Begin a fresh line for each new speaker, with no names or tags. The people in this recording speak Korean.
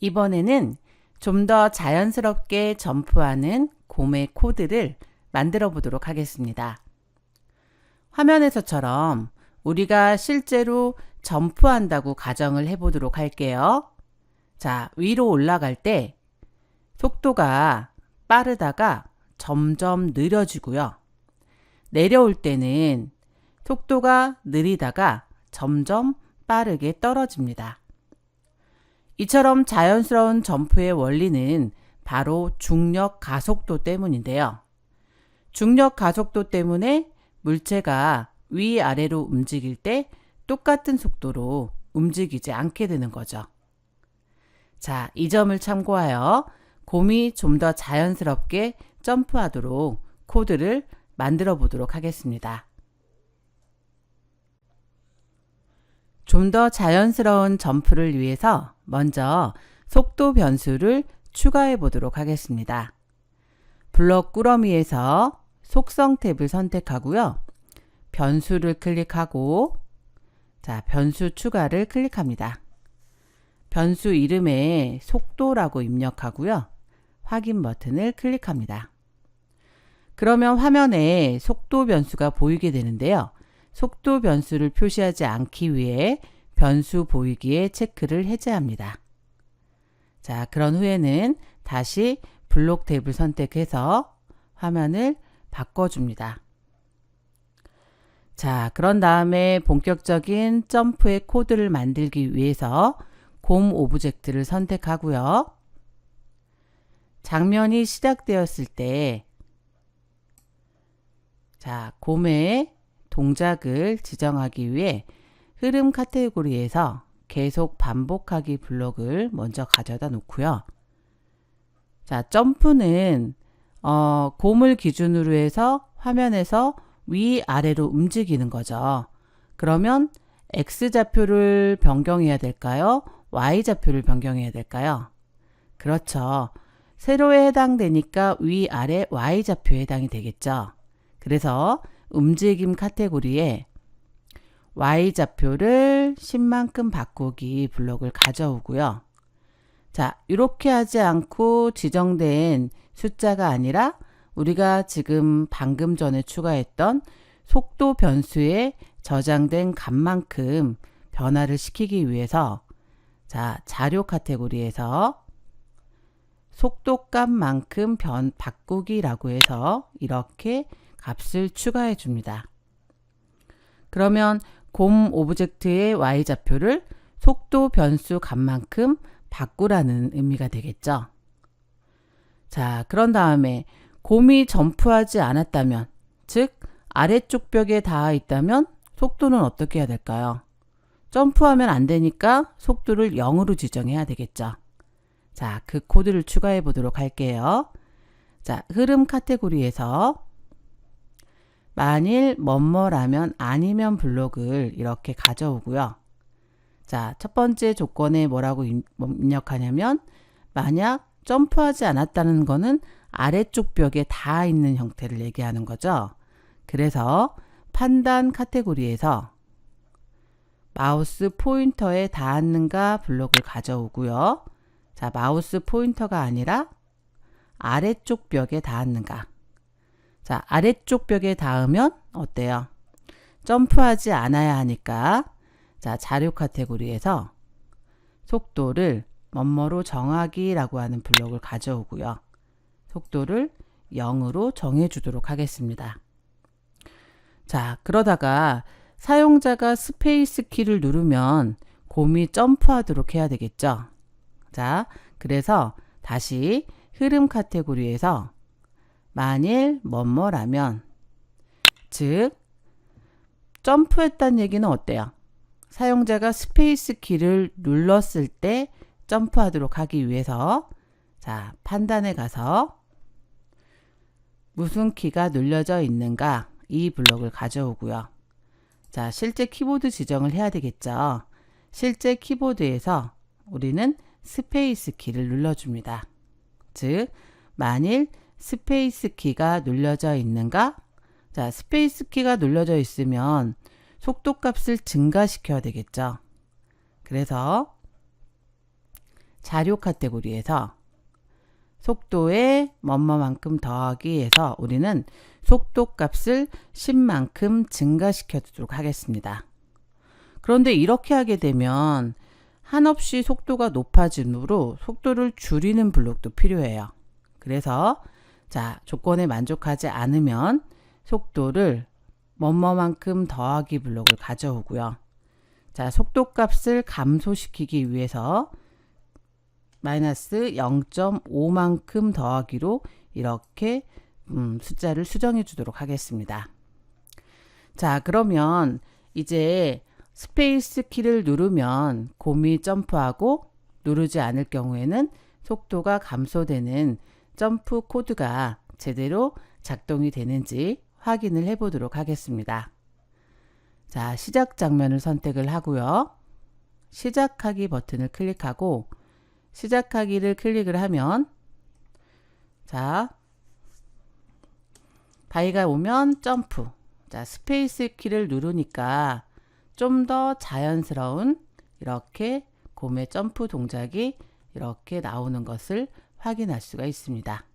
이번에는 좀 더 자연스럽게 점프하는 곰의 코드를 만들어 보도록 하겠습니다. 화면에서처럼 우리가 실제로 점프한다고 가정을 해 보도록 할게요. 자, 위로 올라갈 때 속도가 빠르다가 점점 느려지고요. 내려올 때는 속도가 느리다가 점점 빠르게 떨어집니다. 이처럼 자연스러운 점프의 원리는 바로 중력 가속도 때문인데요. 중력 가속도 때문에 물체가 위아래로 움직일 때 똑같은 속도로 움직이지 않게 되는 거죠. 자, 이 점을 참고하여 곰이 좀 더 자연스럽게 점프하도록 코드를 만들어 보도록 하겠습니다. 좀 더 자연스러운 점프를 위해서 먼저 속도 변수를 추가해 보도록 하겠습니다. 블럭 꾸러미에서 속성 탭을 선택하고요. 변수를 클릭하고 자, 변수 추가를 클릭합니다. 변수 이름에 속도라고 입력하고요. 확인 버튼을 클릭합니다. 그러면 화면에 속도 변수가 보이게 되는데요. 속도 변수를 표시하지 않기 위해 변수 보이기에 체크를 해제합니다. 자, 그런 후에는 다시 블록 탭을 선택해서 화면을 바꿔줍니다. 자, 그런 다음에 본격적인 점프의 코드를 만들기 위해서 곰 오브젝트를 선택하고요. 장면이 시작되었을 때 자, 곰의 동작을 지정하기 위해 흐름 카테고리에서 계속 반복하기 블록을 먼저 가져다 놓고요. 자, 점프는 어, 곰을 기준으로 해서 화면에서 위아래로 움직이는 거죠. 그러면 X좌표를 변경해야 될까요? Y좌표를 변경해야 될까요? 그렇죠. 세로에 해당되니까 위아래 Y좌표에 해당이 되겠죠. 그래서 움직임 카테고리에 Y좌표를 10만큼 바꾸기 블록을 가져오고요. 자, 이렇게 하지 않고 지정된 숫자가 아니라 우리가 지금 방금 전에 추가했던 속도 변수에 저장된 값만큼 변화를 시키기 위해서 자, 자료 카테고리에서 속도값만큼 변 바꾸기라고 해서 이렇게 값을 추가해 줍니다. 그러면 곰 오브젝트의 y좌표를 속도 변수 값만큼 바꾸라는 의미가 되겠죠. 자, 그런 다음에 곰이 점프하지 않았다면, 즉 아래쪽 벽에 닿아 있다면 속도는 어떻게 해야 될까요? 점프하면 안 되니까 속도를 0으로 지정해야 되겠죠. 자, 그 코드를 추가해 보도록 할게요. 자, 흐름 카테고리에서 만일 뭐뭐라면 아니면 블록을 이렇게 가져오고요. 자, 첫 번째 조건에 뭐라고 입력하냐면 만약 점프하지 않았다는 거는 아래쪽 벽에 닿아 있는 형태를 얘기하는 거죠. 그래서 판단 카테고리에서 마우스 포인터에 닿았는가 블록을 가져오고요. 자, 마우스 포인터가 아니라 아래쪽 벽에 닿았는가. 자, 아래쪽 벽에 닿으면 어때요? 점프하지 않아야 하니까 자, 자료 카테고리에서 속도를 뭐뭐로 정하기라고 하는 블록을 가져오고요. 속도를 0으로 정해 주도록 하겠습니다. 자, 그러다가 사용자가 스페이스 키를 누르면 곰이 점프하도록 해야 되겠죠. 자, 그래서 다시 흐름 카테고리에서 만일 뭐뭐라면 즉 점프했다는 얘기는 어때요? 사용자가 스페이스 키를 눌렀을 때 점프하도록 하기 위해서 자, 판단에 가서 무슨 키가 눌려져 있는가 이 블록을 가져오고요. 자, 실제 키보드 지정을 해야 되겠죠. 실제 키보드에서 우리는 스페이스 키를 눌러줍니다. 즉, 만일 스페이스 키가 눌려져 있는가? 자, 스페이스 키가 눌려져 있으면 속도 값을 증가시켜야 되겠죠. 그래서 자료 카테고리에서 속도에 뭐뭐만큼 더하기 해서 우리는 속도 값을 10만큼 증가시켜 두도록 하겠습니다. 그런데 이렇게 하게 되면 한없이 속도가 높아지므로 속도를 줄이는 블록도 필요해요. 그래서 자, 조건에 만족하지 않으면 속도를 뭐뭐만큼 더하기 블록을 가져오고요. 자, 속도 값을 감소시키기 위해서 마이너스 0.5만큼 더하기로 이렇게 음, 숫자를 수정해 주도록 하겠습니다. 자, 그러면 이제 스페이스 키를 누르면 곰이 점프하고 누르지 않을 경우에는 속도가 감소되는 점프 코드가 제대로 작동이 되는지 확인을 해 보도록 하겠습니다. 자, 시작 장면을 선택을 하고요. 시작하기 버튼을 클릭하고 시작하기를 클릭을 하면 자, 바위가 오면 점프. 자, 스페이스 키를 누르니까 좀 더 자연스러운 이렇게 곰의 점프 동작이 이렇게 나오는 것을 확인할 수가 있습니다.